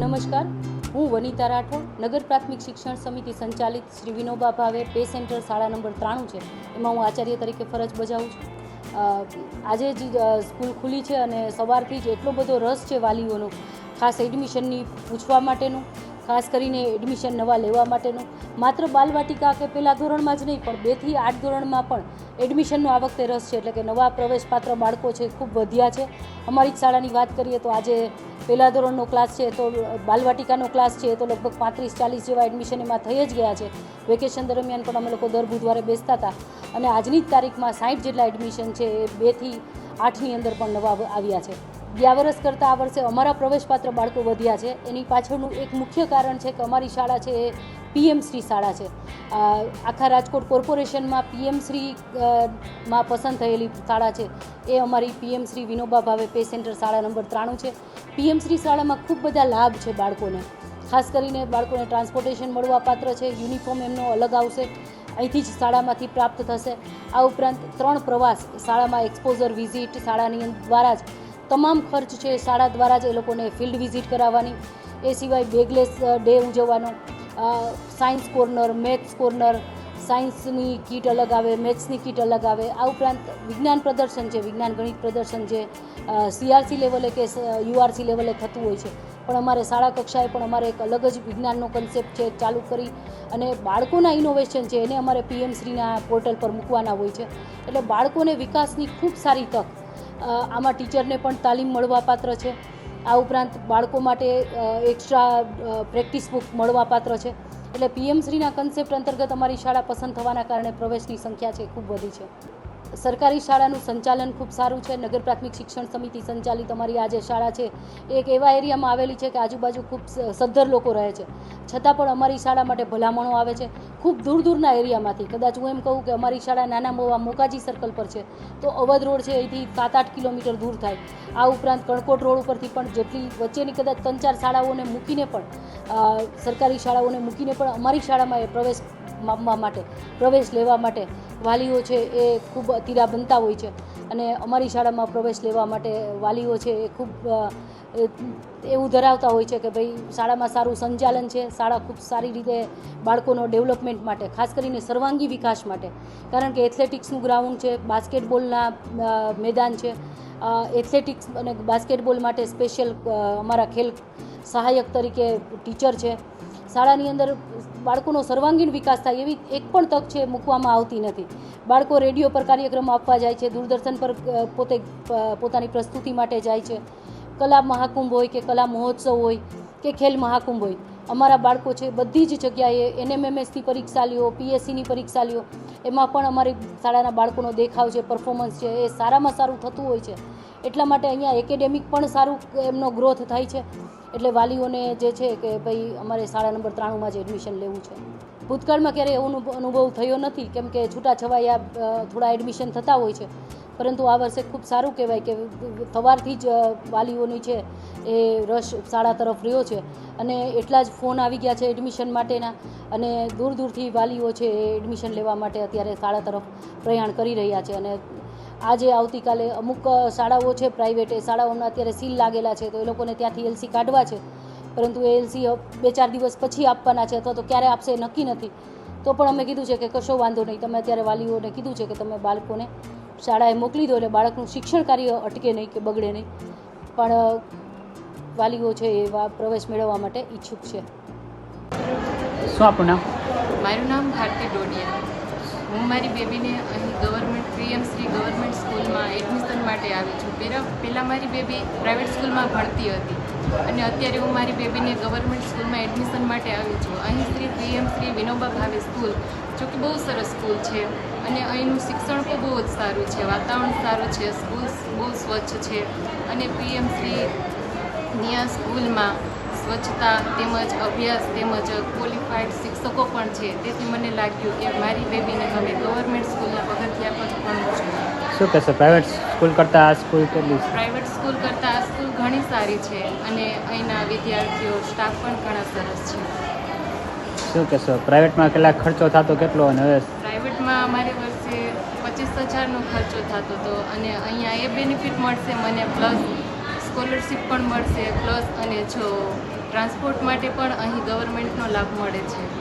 નમસ્કાર. હું વનિતા રાઠોડ, નગર પ્રાથમિક શિક્ષણ સમિતિ સંચાલિત શ્રી વિનોબા ભાવે પે સેન્ટર શાળા નંબર ત્રાણું છે. એમાં હું આચાર્ય તરીકે ફરજ બજાવું છું. આજે જ સ્કૂલ ખુલી છે અને સવારથી જ એટલો બધો રસ છે વાલીઓનો, ખાસ એડમિશનની પૂછવા માટેનું. ખાસ કરીને એડમિશન નવા લેવા માટેનું. માત્ર બાલવાટિકા કે પહેલાં ધોરણમાં જ નહીં, પણ બેથી આઠ ધોરણમાં પણ એડમિશનનો આ વખતે રસ છે. એટલે કે નવા પ્રવેશપાત્ર બાળકો છે, ખૂબ વધ્યા છે. અમારી શાળાની વાત કરીએ તો આજે પહેલા ધોરણનો ક્લાસ છે, તો બાલવાટિકાનો ક્લાસ છે, તો લગભગ પાંત્રીસ ચાલીસ જેવા એડમિશન એમાં થઈ જ ગયા છે. વેકેશન દરમિયાન પણ અમે લોકો દર બુધવારે બેસતા હતા. અને આજની જ તારીખમાં સાઠ જેટલા એડમિશન છે, એ બેથી આઠની અંદર પણ નવા આવ્યા છે. ગયા વર્ષ કરતાં આ વર્ષે અમારા પ્રવેશપાત્ર બાળકો વધ્યા છે. એની પાછળનું એક મુખ્ય કારણ છે કે અમારી શાળા છે એ પીએમ શ્રી શાળા છે. આખા રાજકોટ કોર્પોરેશનમાં પીએમ શ્રી માં પસંદ થયેલી શાળા છે. એ અમારી પીએમ શ્રી વિનોબા ભાવે પે સેન્ટર શાળા નંબર ત્રાણું છે. પીએમ શ્રી શાળામાં ખૂબ બધા લાભ છે બાળકોને. ખાસ કરીને બાળકોને ટ્રાન્સપોર્ટેશન મળવા પાત્ર છે, યુનિફોર્મ એમનો અલગ આવશે, અહીંથી જ શાળામાંથી પ્રાપ્ત થશે. આ ઉપરાંત ત્રણ પ્રવાસ શાળામાં એક્સપોઝર વિઝિટ શાળાની દ્વારા જ તમામ ખર્ચ છે શાળા દ્વારા જ એ લોકોને ફિલ્ડ વિઝિટ કરાવવાની. એ સિવાય બેગલેસ ડે ઉજવવાનો. સાયન્સ કોર્નર, મેથ્સ કોર્નર, સાયન્સની કીટ અલગ આવે, મેથ્સની કીટ અલગ આવે. આ ઉપરાંત વિજ્ઞાન પ્રદર્શન છે, વિજ્ઞાન ગણિત પ્રદર્શન જે સીઆરસી લેવલે કે યુઆરસી લેવલે થતું હોય છે. પણ અમારે શાળા કક્ષાએ પણ અમારે એક અલગ જ વિજ્ઞાનનો કન્સેપ્ટ છે, ચાલુ કરી અને બાળકોના ઇનોવેશન છે એને અમારે પીએમશ્રીના પોર્ટલ પર મૂકવાના હોય છે. એટલે બાળકોને વિકાસની ખૂબ સારી તક આમાં ટીચરને પણ તાલીમ મળવાપાત્ર છે. આ ઉપરાંત બાળકો માટે એક્સ્ટ્રા પ્રેક્ટિસ બુક મળવાપાત્ર છે. એટલે પીએમ શ્રીના કન્સેપ્ટ અંતર્ગત અમારી શાળા પસંદ થવાના કારણે પ્રવેશની સંખ્યા છે, ખૂબ વધી છે. સરકારી શાળાનું સંચાલન ખૂબ સારું છે. નગર પ્રાથમિક શિક્ષણ સમિતિ સંચાલિત અમારી આ જે શાળા છે. એક એવા એરિયામાં આવેલી છે કે આજુબાજુ ખૂબ સદ્ધર લોકો રહે છે. છતાં પણ અમારી શાળા માટે ભલામણો આવે છે. ખૂબ દૂર દૂરના એરિયામાંથી. કદાચ હું એમ કહું કે અમારી શાળા નાના મોવા મોકાજી સર્કલ પર છે. તો અવધ રોડ છે, અહીંથી સાત આઠ કિલોમીટર દૂર થાય. આ ઉપરાંત કણકોટ રોડ ઉપરથી પણ જેટલી વચ્ચેની કદાચ ત્રણ ચાર શાળાઓને મૂકીને પણ સરકારી શાળાઓને મૂકીને પણ અમારી શાળામાં એ પ્રવેશ માપવા માટે, પ્રવેશ લેવા માટે વાલીઓ છે એ ખૂબ અતિરા બનતા હોય છે. અને અમારી શાળામાં પ્રવેશ લેવા માટે વાલીઓ છે એ ખૂબ એવું ધરાવતા હોય છે કે ભાઈ શાળામાં સારું સંચાલન છે, શાળા ખૂબ સારી રીતે બાળકોનો ડેવલપમેન્ટ માટે, ખાસ કરીને સર્વાંગી વિકાસ માટે. કારણ કે એથ્લેટિક્સનું ગ્રાઉન્ડ છે, બાસ્કેટબોલના મેદાન છે. એથ્લેટિક્સ અને બાસ્કેટબોલ માટે સ્પેશિયલ અમારા ખેલ સહાયક તરીકે ટીચર છે. શાળાની અંદર બાળકોનો સર્વાંગીણ વિકાસ થાય એવી એક પણ તક છે મૂકવામાં આવતી નથી. બાળકો રેડિયો પર કાર્યક્રમ આપવા જાય છે, દૂરદર્શન પર પોતે પોતાની પ્રસ્તુતિ માટે જાય છે. કલા મહાકુંભ હોય કે કલા મહોત્સવ હોય કે ખેલ મહાકુંભ હોય, અમારા બાળકો છે બધી જ જગ્યાએ એનએમએમએસની પરીક્ષા લ્યો પીએસસીની પરીક્ષા લ્યો એમાં પણ અમારી શાળાના બાળકોનો દેખાવ છે પરફોર્મન્સ છે, એ સારામાં સારું થતું હોય છે. એટલા માટે અહીંયા એકેડેમિક પણ સારું એમનો ગ્રોથ થાય છે. એટલે વાલીઓને જે છે કે ભાઈ અમારે શાળા નંબર ત્રાણુંમાં જ એડમિશન લેવું છે. ભૂતકાળમાં ક્યારેય એવો અનુભવ- થયો નથી, કેમ કે છૂટાછવાયા થોડા એડમિશન થતા હોય છે. પરંતુ આ વર્ષે ખૂબ સારું કહેવાય કે સવારથી જ વાલીઓની છે એ રસ શાળા તરફ રહ્યો છે. અને એટલા જ ફોન આવી ગયા છે એડમિશન માટેના. અને દૂર દૂરથી વાલીઓ છે એ એડમિશન લેવા માટે અત્યારે શાળા તરફ પ્રયાણ કરી રહ્યા છે. અને આજે આવતીકાલે અમુક શાળાઓ છે પ્રાઇવેટ એ શાળાઓના અત્યારે સીલ લાગેલા છે તો એ લોકોને ત્યાંથી એલસી કાઢવા છે. પરંતુ એ એલસી બે ચાર દિવસ પછી આપવાના છે અથવા તો ક્યારે આપશે એ નક્કી નથી. તો પણ અમે કીધું છે કે કશો વાંધો નહીં. તમે અત્યારે વાલીઓને કીધું છે કે તમે બાળકોને શાળાએ મોકલી દો એટલે બાળકનું શિક્ષણ કાર્ય અટકે નહીં કે બગડે નહીં. પણ વાલીઓ છે એ પ્રવેશ મેળવવા માટે ઈચ્છુક છે. શું આપણું નામ? મારું નામ ભારતી ડોડિયા. હું મારી બેબીને અહીં ગવર્મેન્ટ શ્રી ગવર્મેન્ટ સ્કૂલમાં એડમિશન માટે આવી છું. પહેલાં પહેલાં મારી બેબી પ્રાઇવેટ સ્કૂલમાં ભણતી હતી. અને અત્યારે હું મારી બેબીને ગવર્મેન્ટ સ્કૂલમાં એડમિશન માટે આવી છું. અહીં શ્રી શ્રી વિનોબા ભાવે સ્કૂલ, જો કે બહુ સરસ સ્કૂલ છે. અને અહીંનું શિક્ષણ પણ બહુ જ સારું છે. વાતાવરણ સારું છે. સ્કૂલ બહુ સ્વચ્છ છે. અને શ્રી ન્યા સ્કૂલમાં સ્વચ્છતા તેમજ અભ્યાસ તેમજ ક્વોલિફાઈડ શિક્ષકો પણ છે. તેથી મને લાગ્યું કે મારી બેબીને હવે ગવર્મેન્ટ સ્કૂલના પગથિયા પર ભણવું જોઈએ. શું કહેશો પ્રાઇવેટ સ્કૂલ કરતાં આ સ્કૂલ કેટલી પ્રાઇવેટ સ્કૂલ કરતાં આ સ્કૂલ ઘણી સારી છે અને અહીંના વિદ્યાર્થીઓ સ્ટાફ પણ ઘણા સરસ છે. શું કહેશો પ્રાઇવેટમાં કેટલા ખર્ચો થતો કેટલો અને હવે? પ્રાઇવેટમાં અમારે વર્ષે પચીસ હજારનો ખર્ચો થતો હતો અને અહીંયા એ બેનિફિટ મળશે મને પ્લસ સ્કોલરશિપ પણ મળશે પ્લસ અને જો ટ્રાન્સપોર્ટ માટે પણ અહીં ગવર્મેન્ટનો લાભ મળે છે.